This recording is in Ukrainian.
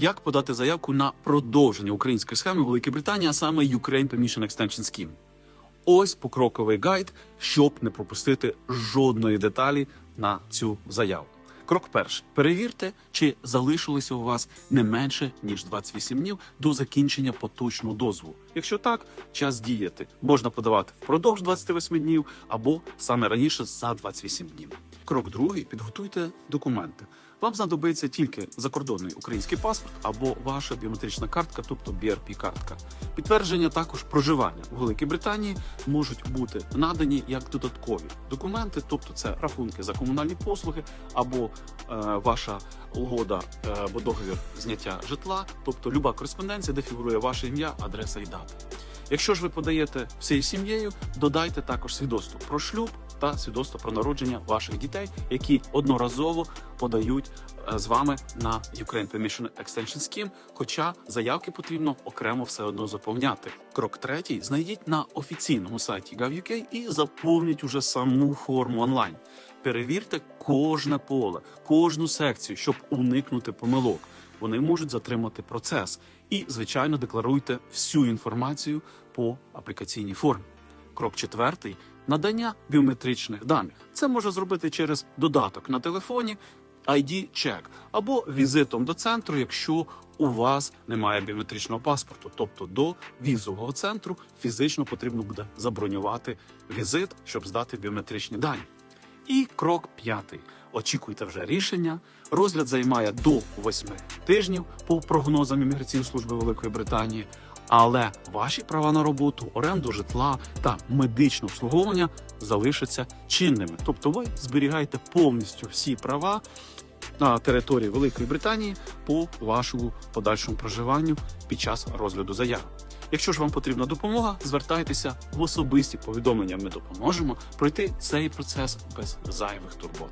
Як подати заявку на продовження української схеми Великої Британії, а саме Ukraine Permission Extension Scheme? Ось покроковий гайд, щоб не пропустити жодної деталі на цю заяву. Крок перший: перевірте, чи залишилося у вас не менше ніж 28 днів до закінчення поточного дозволу. Якщо так, час діяти можна подавати впродовж 28 днів або саме раніше за 28 днів. Крок другий: підготуйте документи. Вам знадобиться тільки закордонний український паспорт або ваша біометрична картка, тобто BRP-картка. Підтвердження також проживання в Великій Британії можуть бути надані як додаткові документи, тобто це рахунки за комунальні послуги або е, ваша угода е, або договір зняття житла, тобто люба кореспонденція, де фігурує ваше ім'я, адреса і дата. Якщо ж ви подаєте всією сім'єю, додайте також свідоцтво про шлюб та свідоцтво про народження ваших дітей, які одноразово подають е, з вами на Ukraine Permission Extension Scheme, хоча заявки потрібно окремо все одно заповняти. Крок третій: знайдіть на офіційному сайті gov.uk і заповніть уже саму форму онлайн. Перевірте кожне поле, кожну секцію, щоб уникнути помилок. Вони можуть затримати процес. І, звичайно, декларуйте всю інформацію по аплікаційній формі. Крок четвертий надання біометричних даних. Це можна зробити через додаток на телефоні, ID-чек або візитом до центру, якщо у вас немає біометричного паспорту. Тобто до візового центру фізично потрібно буде забронювати візит, щоб здати біометричні дані. І крок п'ятий. Очікуйте вже рішення. Розгляд займає до 8 тижнів по прогнозам імміграційної служби Великої Британії. Але ваші права на роботу, оренду житла та медичне обслуговування залишаться чинними. Тобто ви зберігаєте повністю всі права на території Великої Британії по вашому подальшому проживанню під час розгляду заяви. Якщо ж вам потрібна допомога, звертайтеся в особисті повідомлення. Ми допоможемо пройти цей процес без зайвих турбот.